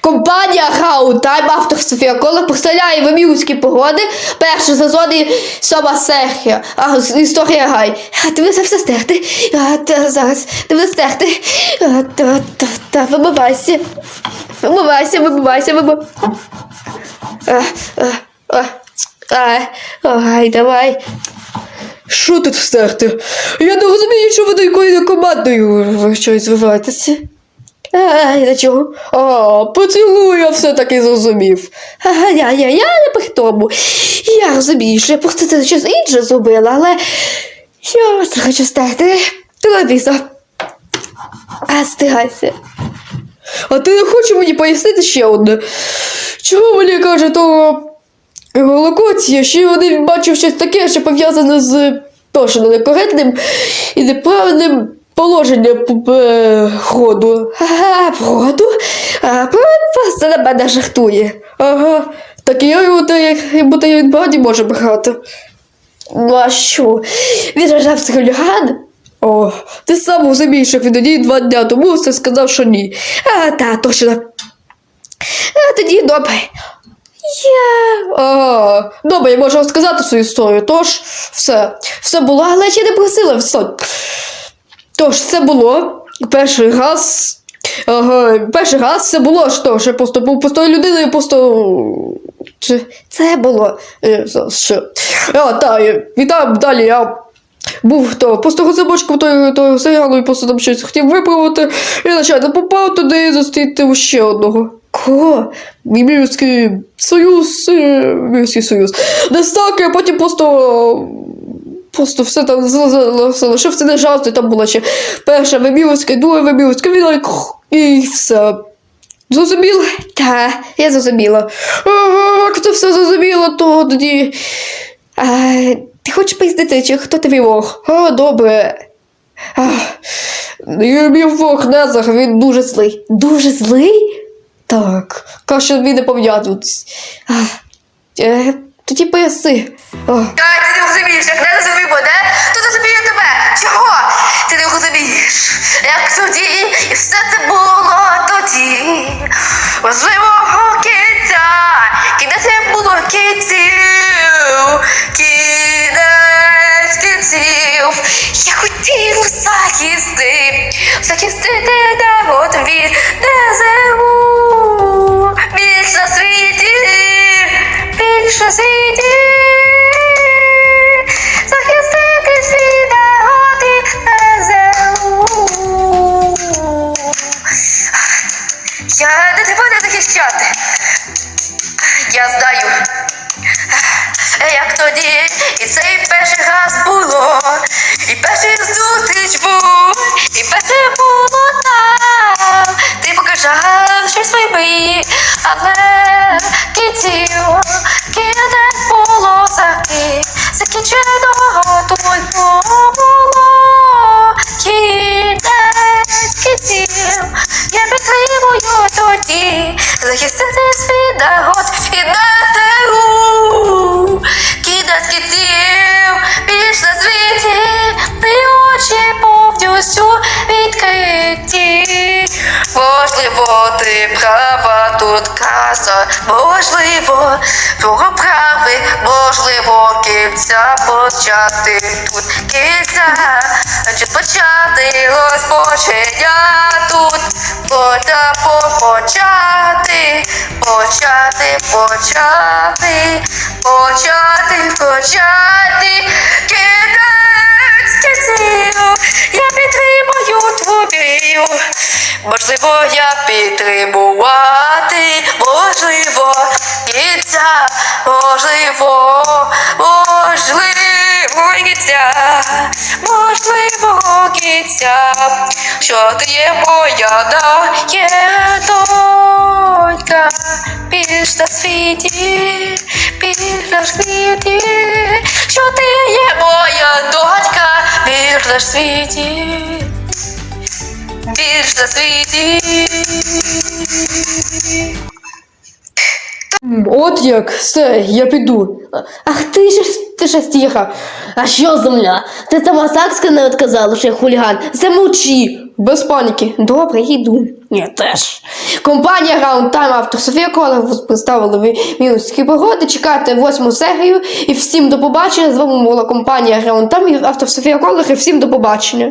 Компанія Хаутайм, автор Софія Кола, представляє вимірські погоди, перший сезон і сьома серія, а, історія Гай. Ти все все стерти. Зараз, ти все стерти. Та. А, а, а, а, ай, давай. Що тут стерти? Я не розумію, що ви якої командою ви щось звиваєтеся. Ай, до чого? А, поцілуй, я все-таки зрозумів. Я, я, я не при тому. Я розумію, що я просто це щось інше зробила, але я просто хочу стати телевізор. А стигайся. А ти не хочеш мені пояснити ще одне? Чого мені каже, то голокоція, що не бачив щось таке, що пов'язане з точно некоректним і неправильним положенням е, ходу. Проду? А просто на мене жартує. Ага, так я та як будто я він правді може брати. Ну а що? Він жавський хуліган? О, ти сам розумієш, як він тоді два дня тому все сказав, що ні. А, та, точно. А тоді добре. Я. Ага, добре, я можу розказати свою історію. Тож, все, все було, але я ще не просила все. Тож, все було. Перший раз. Ага, перший раз все було, що ж, я просто був простою людиною, просто. Чи, Це було. Е, зараз. А, та, і, там далі я був то, просто розробочком того, того серіалу і просто там щось хотів виправити. І начально попав туди і зустріти ще одного. Кого? Мімірський союз, е, Мімірський союз. Десь так, а потім просто. Просто все там залишився не жарти, там була ще перша вимірська, друга вимірська, він і все. Зрозуміло? Та, я зрозуміла. Як це все зрозуміло, то тоді. А, ти хочеш пояснити, чи хто тобі вог? А, добре. Мій вог Незар, він дуже злий. Дуже злий? Так, краще він не пов'язуватись. Е, тоді поясни. Ах, Так, ти не розумієш, як не розуміємо, не? То розумію тебе. Чого? Ти не розумієш, як тоді, і все це було тоді. Важливого кінця, кінець не було кінців, кінець кінців. Я хотіла захисти, захистити і цей перший раз було, і перший зустріч був, і перше було там. Ти покажав щось свої але кінців кінець було заки, закінченого тут було. Кінець кінців, я підтримую тоді, захистити свій народ і. Можливо, ти права тут каза, можливо, твого прави, можливо, кінця почати тут кінця, чи почати розпочення тут, Пота почати, почати, почати, Можливо, я підтримувати, можливо, кінця, можливо, можливо, кінця, можливо, кінця, що ти є моя є донька, більш на світі, більш на світі, що ти є моя донька, більш на світі От як, все, я піду. Ах ти ж ти ж стіха. А що земля? Ти сама Сакска не відказала, що я хуліган. Замовчи. Без паніки. Добре, йду. Ні, теж. Компанія Round Time автор Софія Кола представили ви мінські погоди. Чекайте восьму серію. І всім до побачення. З вами була компанія Round Time автор Софія Колер. І всім до побачення.